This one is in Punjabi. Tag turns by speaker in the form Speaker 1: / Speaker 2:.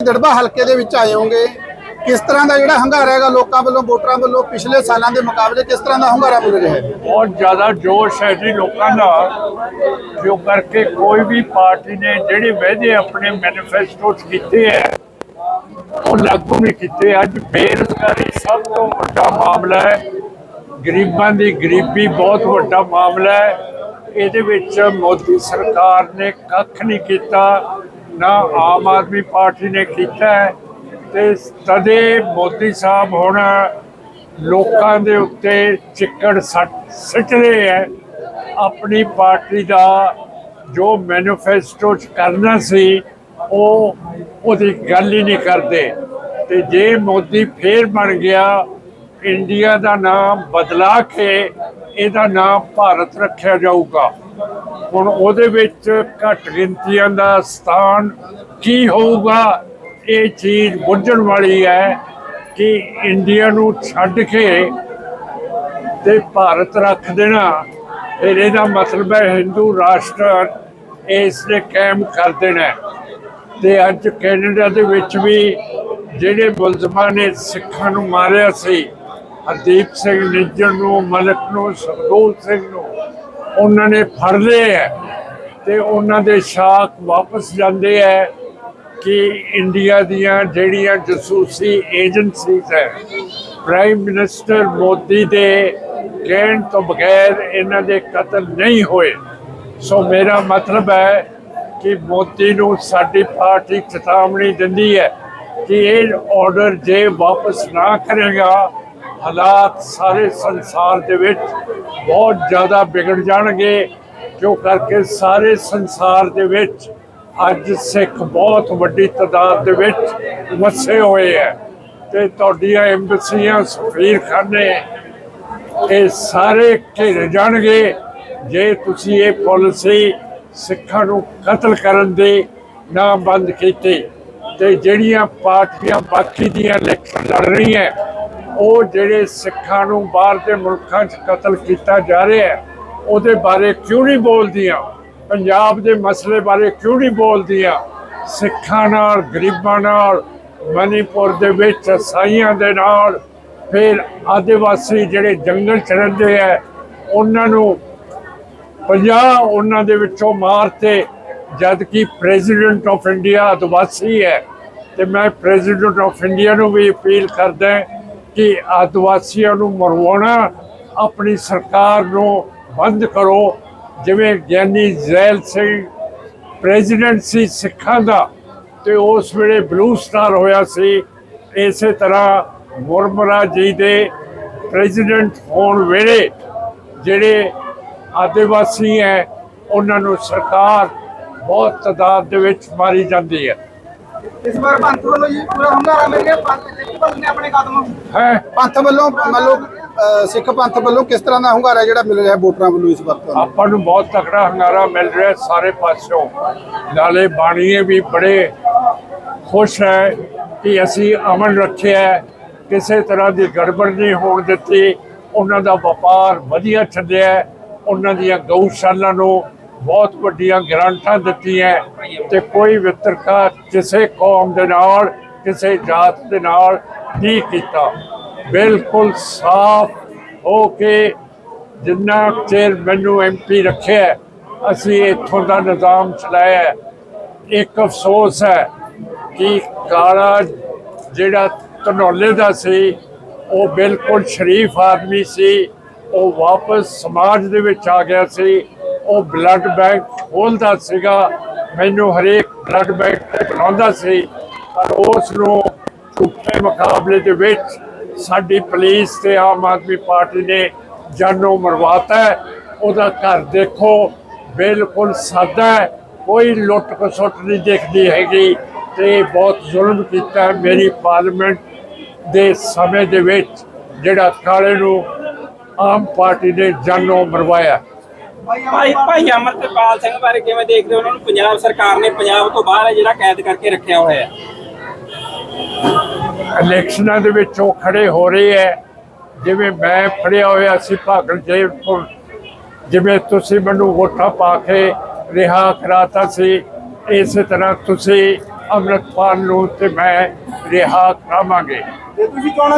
Speaker 1: ਦੜਬਾ ਹਲਕੇ ਦੇ ਵਿੱਚ ਆਏ ਹੋਗੇ ਕਿਸ ਤਰ੍ਹਾਂ ਦਾ ਜਿਹੜਾ ਹੰਗਾਰਾ ਹੈਗਾ ਲੋਕਾਂ ਵੱਲੋਂ, ਵੋਟਰਾਂ ਵੱਲੋਂ ਪਿਛਲੇ ਸਾਲਾਂ ਦੇ ਮੁਕਾਬਲੇ ਕਿਸ ਤਰ੍ਹਾਂ ਦਾ ਹੰਗਾਰਾ ਮਿਲ ਰਿਹਾ ਹੈ?
Speaker 2: ਬਹੁਤ ਜ਼ਿਆਦਾ ਜੋਸ਼ ਹੈ ਜੀ ਲੋਕਾਂ ਦਾ। ਜੋ ਕਰਕੇ ਕੋਈ ਵੀ ਪਾਰਟੀ ਨੇ ਜਿਹੜੇ ਵਾਅਦੇ ਆਪਣੇ ਮੈਨੀਫੈਸਟੋ ਕੀਤੇ ਹੈ, ਉਹ ਲਾਗੂ ਨਹੀਂ ਕੀਤੇ। ਅੱਜ ਬੇਰੁਜ਼ਗਾਰੀ ਸਭ ਤੋਂ ਵੱਡਾ ਮਾਮਲਾ ਹੈ। ਗਰੀਬਾਂ ਦੀ ਗਰੀਬੀ ਬਹੁਤ ਵੱਡਾ ਮਾਮਲਾ ਹੈ। ਇਹਦੇ ਵਿੱਚ ਮੋਦੀ ਸਰਕਾਰ ਨੇ ਕੱਖ ਨਹੀਂ ਕੀਤਾ। ਨਾ ਆਮ ਆਦਮੀ ਪਾਰਟੀ ਨੇ ਕੀਤਾ ਹੈ ਤੇ ਤਦੇ ਮੋਦੀ ਸਾਹਿਬ ਹੁਣ ਲੋਕਾਂ ਦੇ ਉੱਤੇ ਚਿੱਕੜ ਸੱਟ ਸਿੱਟ ਰਹੇ ਹੈ। ਆਪਣੀ ਪਾਰਟੀ ਦਾ ਜੋ ਮੈਨੀਫੈਸਟੋ ਚ ਕਰਨਾ ਸੀ, ਉਹ ਉਹਦੀ ਗੱਲ ਹੀ ਨਹੀਂ ਕਰਦੇ। ਤੇ ਜੇ ਮੋਦੀ ਫੇਰ ਬਣ ਗਿਆ, ਇੰਡੀਆ ਦਾ ਨਾਮ ਬਦਲਾ ਕੇ ਇਹਦਾ ਨਾਮ ਭਾਰਤ ਰੱਖਿਆ ਜਾਊਗਾ। ਹੁਣ ਉਹਦੇ ਵਿੱਚ ਘੱਟ ਗਿਣਤੀਆਂ ਦਾ ਸਥਾਨ ਕੀ ਹੋਊਗਾ ਇਹ ਚੀਜ਼ ਬੁੱਝਣ ਵਾਲੀ ਹੈ ਕਿ ਇੰਡੀਆ ਨੂੰ ਛੱਡ ਕੇ ਤੇ ਭਾਰਤ ਰੱਖ ਦੇਣਾ ਫਿਰ ਇਹਦਾ ਮਤਲਬ ਹੈ ਹਿੰਦੂ ਰਾਸ਼ਟਰ ਇਸ ਨੇ ਕਾਇਮ ਕਰ ਦੇਣਾ ਹੈ। ਤੇ ਅੱਜ ਕੈਨੇਡਾ ਦੇ ਵਿੱਚ ਵੀ ਜਿਹੜੇ ਮੁਲਜ਼ਮਾਂ ਨੇ ਸਿੱਖਾਂ ਨੂੰ ਮਾਰਿਆ ਸੀ, ਹਰਦੀਪ ਸਿੰਘ ਨਿੱਜਰ ਨੂੰ, ਮਲਕ ਨੂੰ, ਸਰਦੂਲ ਸਿੰਘ ਨੂੰ ਉਹਨਾਂ ਨੇ ਫੜ ਲਏ ਹੈ ਤੇ ਉਹਨਾਂ ਦੇ ਸ਼ਾਕ ਵਾਪਸ ਜਾਂਦੇ ਹੈ ਕਿ ਇੰਡੀਆ ਦੀਆਂ ਜਿਹੜੀਆਂ ਜਸੂਸੀ ਏਜੰਸੀਜ਼ ਹੈ ਪ੍ਰਾਈਮ ਮਿਨਿਸਟਰ ਮੋਦੀ ਦੇ ਕਹਿਣ ਤੋਂ ਬਗੈਰ ਇਹਨਾਂ ਦੇ ਕਤਲ ਨਹੀਂ ਹੋਏ। ਸੋ ਮੇਰਾ ਮਤਲਬ ਹੈ ਕਿ ਮੋਦੀ ਨੂੰ ਸਾਡੀ ਪਾਰਟੀ ਚੇਤਾਵਨੀ ਦਿੰਦੀ ਹੈ ਕਿ ਇਹ ਆਰਡਰ ਜੇ ਵਾਪਸ ਨਾ ਕਰੇਗਾ ਹਾਲਾਤ ਸਾਰੇ ਸੰਸਾਰ ਦੇ ਵਿੱਚ ਬਹੁਤ ਜ਼ਿਆਦਾ ਵਿਗੜ ਜਾਣਗੇ, ਕਿਉਂ ਕਰਕੇ ਸਾਰੇ ਸੰਸਾਰ ਦੇ ਵਿੱਚ ਅੱਜ ਸਿੱਖ ਬਹੁਤ ਵੱਡੀ ਤਾਦਾਦ ਦੇ ਵਿੱਚ ਵਸੇ ਹੋਏ ਹੈ। ਤੇ ਤੁਹਾਡੀਆਂ ਐਮਬਸੀਆਂ, ਸਫੀਰਖਾਨੇ, ਇਹ ਸਾਰੇ ਘਿਰ ਜਾਣਗੇ, ਜੇ ਤੁਸੀਂ ਇਹ ਪਾਲਿਸੀ ਸਿੱਖਾਂ ਨੂੰ ਕਤਲ ਕਰਨ ਦੇ ਨਾ ਬੰਦ ਕੀਤੀ ਤੇ ਜਿਹੜੀਆਂ ਪਾਰਟੀਆਂ ਬਾਕੀ ਦੀਆਂ ਇਲੈਕਸ਼ਨ ਲੜ ਰਹੀਆਂ ਉਹ ਜਿਹੜੇ ਸਿੱਖਾਂ ਨੂੰ ਬਾਹਰ ਦੇ ਮੁਲਕਾਂ 'ਚ ਕਤਲ ਕੀਤਾ ਜਾ ਰਿਹਾ ਹੈ, ਉਹਦੇ ਬਾਰੇ ਕਿਉਂ ਨਹੀਂ ਬੋਲਦੀਆਂ? ਪੰਜਾਬ ਦੇ ਮਸਲੇ ਬਾਰੇ ਕਿਉਂ ਨਹੀਂ ਬੋਲਦੀਆਂ? ਸਿੱਖਾਂ ਨਾਲ, ਗਰੀਬਾਂ ਨਾਲ, ਮਨੀਪੁਰ ਦੇ ਵਿੱਚ ਸਾਈਆਂ ਦੇ ਨਾਲ, ਫਿਰ ਆਦਿਵਾਸੀ ਜਿਹੜੇ ਜੰਗਲ ਚ ਰਹਿੰਦੇ ਆ ਉਹਨਾਂ ਨੂੰ 50 ਉਹਨਾਂ ਦੇ ਵਿੱਚੋਂ ਮਾਰਤੇ ਜਦ ਕਿ ਪ੍ਰੈਜ਼ੀਡੈਂਟ ਆਫ ਇੰਡੀਆ ਆਦਿਵਾਸੀ ਹੈ। ਤੇ ਮੈਂ ਪ੍ਰੈਜ਼ੀਡੈਂਟ ਆਫ ਇੰਡੀਆ ਨੂੰ ਵੀ ਅਪੀਲ ਕਰਦਾ ਕਿ ਆਦਿਵਾਸੀਆਂ ਨੂੰ ਮਰਵਾਉਣਾ ਆਪਣੀ ਸਰਕਾਰ ਨੂੰ ਬੰਦ ਕਰੋ, ਜਿਵੇਂ ਗਿਆਨੀ ਜ਼ੈਲ ਸਿੰਘ ਪ੍ਰੈਜ਼ੀਡੈਂਟ ਸੀ ਸਿੱਖਾਂ ਦਾ ਤੇ ਉਸ ਵੇਲੇ ਬਲੂ ਸਟਾਰ ਹੋਇਆ ਸੀ। ਇਸੇ ਤਰ੍ਹਾਂ ਮੁਰਮਰਾ ਜੀ ਦੇ ਪ੍ਰੈਜ਼ੀਡੈਂਟ ਹੋਣ ਵੇਲੇ ਜਿਹੜੇ ਆਦਿਵਾਸੀ ਹੈ, ਉਹਨਾਂ ਨੂੰ ਸਰਕਾਰ ਬਹੁਤ ਤਾਦਾਦ ਦੇ ਵਿੱਚ ਮਾਰੀ ਜਾਂਦੀ ਹੈ।
Speaker 1: ਇਸ ਵਾਰ ਪੰਥ ਵੱਲੋਂ ਜੀ ਪੂਰਾ ਹੰਗਾਰਾ ਮਿਲ ਗਿਆ। ਪੰਥ ਸਿੱਖ ਪੰਥ ਨੇ ਆਪਣੇ ਕਦਮ
Speaker 2: ਹੈ।
Speaker 1: ਪੰਥ ਵੱਲੋਂ ਮੰਨ ਲਓ ਸਿੱਖ ਪੰਥ ਵੱਲੋਂ ਕਿਸ ਤਰ੍ਹਾਂ ਦਾ ਹੰਗਾਰਾ ਜਿਹੜਾ ਮਿਲ ਰਿਹਾ ਵੋਟਰਾਂ ਵੱਲੋਂ ਇਸ ਵਾਰ ਤੁਹਾਨੂੰ?
Speaker 2: ਆਪਾਂ ਨੂੰ ਬਹੁਤ ਤਕੜਾ ਹੰਗਾਰਾ ਮਿਲ ਰਿਹਾ ਸਾਰੇ ਪਾਸਿਓਂ। ਨਾਲੇ ਬਾਣੀਏ ਵੀ ਬੜੇ ਖੁਸ਼ ਹੈ ਕਿ ਅਸੀਂ ਅਮਨ ਰੱਖਿਆ ਕਿਸੇ ਤਰ੍ਹਾਂ ਦੀ ਗੜਬੜ ਨਹੀਂ ਹੋਣ ਦਿੱਤੀ। ਉਹਨਾਂ ਦਾ ਵਪਾਰ ਵਧੀਆ ਚੱਲਿਆ ਉਹਨਾਂ ਦੀਆਂ ਗਊਸ਼ਾਲਾ ਨੂੰ ਬਹੁਤ ਵੱਡੀਆਂ ਗ੍ਰਾਂਟਾਂ ਦਿੱਤੀਆਂ ਤੇ ਕੋਈ ਵਿਤਰਕਾ ਕਿਸੇ ਕੌਮ ਦੇ ਨਾਲ, ਕਿਸੇ ਜਾਤ ਦੇ ਨਾਲ ਨਹੀਂ ਕੀਤਾ। ਬਿਲਕੁਲ ਸਾਫ਼ ਹੋ ਕੇ ਜਿੰਨਾ ਚਿਰ ਮੈਨੂੰ ਐਮਪੀ ਰੱਖਿਆ, ਅਸੀਂ ਇੱਥੋਂ ਦਾ ਨਿਜ਼ਾਮ ਚਲਾਇਆ। ਇੱਕ ਅਫਸੋਸ ਹੈ ਕਿ ਕਾਲਾ ਜਿਹੜਾ ਧਨੌਲੇ ਦਾ ਸੀ, ਉਹ ਬਿਲਕੁਲ ਸ਼ਰੀਫ ਆਦਮੀ ਸੀ, ਉਹ ਵਾਪਸ ਸਮਾਜ ਦੇ ਵਿੱਚ ਆ ਗਿਆ ਸੀ, ਉਹ ਬਲੱਡ ਬੈਂਕ ਖੋਲਦਾ ਸੀਗਾ ਮੈਨੂੰ ਹਰੇਕ ਬਲੱਡ ਬੈਂਕ ਤੇ ਬਣਾਉਂਦਾ ਸੀ, ਪਰ ਉਸ ਨੂੰ ਝੂਠੇ ਮੁਕਾਬਲੇ ਦੇ ਵਿੱਚ ਸਾਡੀ ਪੁਲਿਸ ਤੇ ਆਮ ਆਦਮੀ ਪਾਰਟੀ ਨੇ ਜਾਨੋਂ ਮਰਵਾਤਾ ਉਹਦਾ ਘਰ ਦੇਖੋ, ਬਿਲਕੁਲ ਸਾਦਾ ਕੋਈ ਲੁੱਟ ਖਸੁੱਟ ਨਹੀਂ ਦੇਖਦੀ ਹੈਗੀ ਤੇ ਬਹੁਤ ਜ਼ੁਲਮ ਕੀਤਾ ਮੇਰੀ ਪਾਰਲੀਮੈਂਟ ਦੇ ਸਮੇਂ ਦੇ ਵਿੱਚ, ਜਿਹੜਾ ਕਾਲੇ ਨੂੰ ਆਮ ਪਾਰਟੀ ਨੇ ਜਾਨੋਂ ਮਰਵਾਇਆ।
Speaker 3: ਭਾਈ ਭਾਈ ਅਮਰਤਪਾਲ ਸਿੰਘ ਬਾਰੇ ਕਿਵੇਂ ਦੇਖਦੇ ਹੋ? ਉਹਨਾਂ ਨੂੰ ਪੰਜਾਬ ਸਰਕਾਰ ਨੇ ਪੰਜਾਬ ਤੋਂ ਬਾਹਰ ਹੈ ਜਿਹੜਾ ਕੈਦ ਕਰਕੇ ਰੱਖਿਆ ਹੋਇਆ ਹੈ।
Speaker 2: ਇਲੈਕਸ਼ਨਾਂ ਦੇ ਵਿੱਚ ਉਹ ਖੜੇ ਹੋ ਰਹੇ ਹੈ। ਜਿਵੇਂ ਮੈਂ ਫੜਿਆ ਹੋਇਆ ਸੀ ਭਾਗਲ ਜੇਲ੍ਹ ਤੋਂ ਜਿਵੇਂ ਤੁਸੀਂ ਮੈਨੂੰ ਵੋਟਾਂ ਪਾ ਕੇ ਰਿਹਾ ਕਰਾਤਾ ਸੀ ਇਸੇ ਤਰ੍ਹਾਂ ਤੁਸੀਂ ਅੰਮ੍ਰਿਤਪਾਲ ਨੂੰ ਤੇ ਮੈਂ ਰਿਹਾ ਕਰਾਵਾਂਗੇ।
Speaker 1: ਤੇ ਤੁਸੀਂ ਚੋਣਾਂ